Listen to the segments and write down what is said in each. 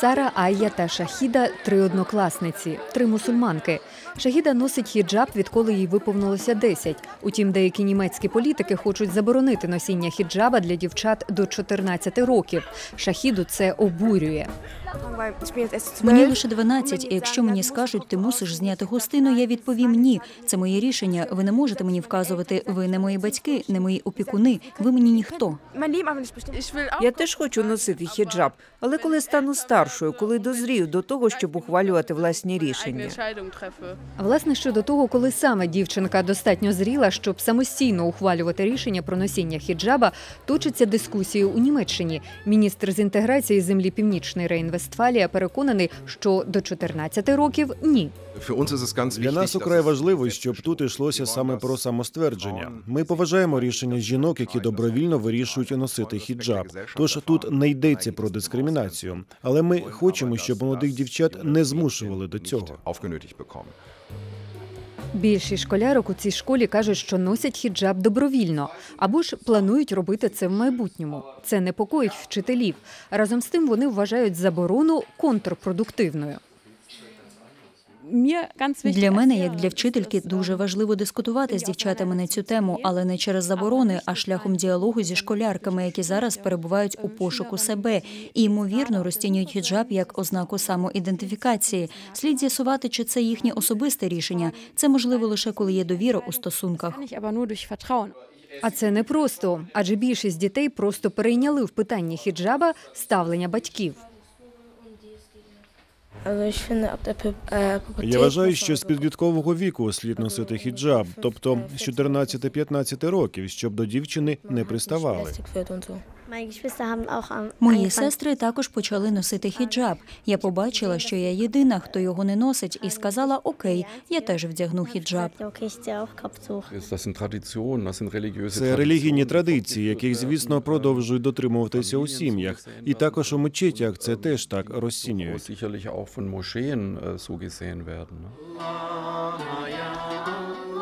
Сара, Айя та Шахіда три однокласниці, три мусульманки. Шахіда носить хіджаб, відколи їй виповнилося 10. Утім, деякі німецькі політики хочуть заборонити носіння хіджаба для дівчат до 14 років. Шахіду це обурює. Мені лише 12, і якщо мені скажуть, ти мусиш зняти гостину, я відповім ні. Це моє рішення. Ви не можете мені вказувати. Ви не мої батьки, не мої опікуни. Ви мені ніхто. Я теж хочу носити хіджаб, але коли стану старшою, коли дозрію до того, щоб ухвалювати власні рішення. Власне, щодо того, коли саме дівчинка достатньо зріла, щоб самостійно ухвалювати рішення про носіння хіджаба, точаться дискусії у Німеччині. Міністр з інтеграції землі Північний Рейн-Вестфалія переконаний, що до 14 років ні. Для нас украй важливо, щоб тут йшлося саме про самоствердження. Ми поважаємо рішення жінок, які добровільно вирішують носити хіджаб. Тож тут не йдеться про дискримінацію, але ми хочемо, щоб молодих дівчат не змушували до цього. Більшість школярок у цій школі кажуть, що носять хіджаб добровільно або ж планують робити це в майбутньому. Це непокоїть вчителів. Разом з тим вони вважають заборону контрпродуктивною. Для мене, як для вчительки, дуже важливо дискутувати з дівчатами на цю тему, але не через заборони, а шляхом діалогу зі школярками, які зараз перебувають у пошуку себе і ймовірно розцінюють хіджаб як ознаку самоідентифікації. Слід з'ясувати, чи це їхнє особисте рішення. Це можливо лише коли є довіра у стосунках. А це непросто, адже більшість дітей просто перейняли в питанні хіджаба ставлення батьків. Я вважаю, що з підліткового віку слід носити хіджаб, тобто з 14-15 років, щоб до дівчини не приставали. Мої сестри також почали носити хіджаб. Я побачила, що я єдина, хто його не носить, і сказала: Окей, я теж вдягну хіджаб. Це релігійні традиції, яких, звісно, продовжують дотримуватися у сім'ях, і також у мечетях це теж так розцінюють.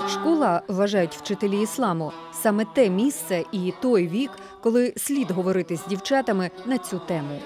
Школа вважають вчителі ісламу саме те місце і той вік, коли слід говорити з дівчатами на цю тему.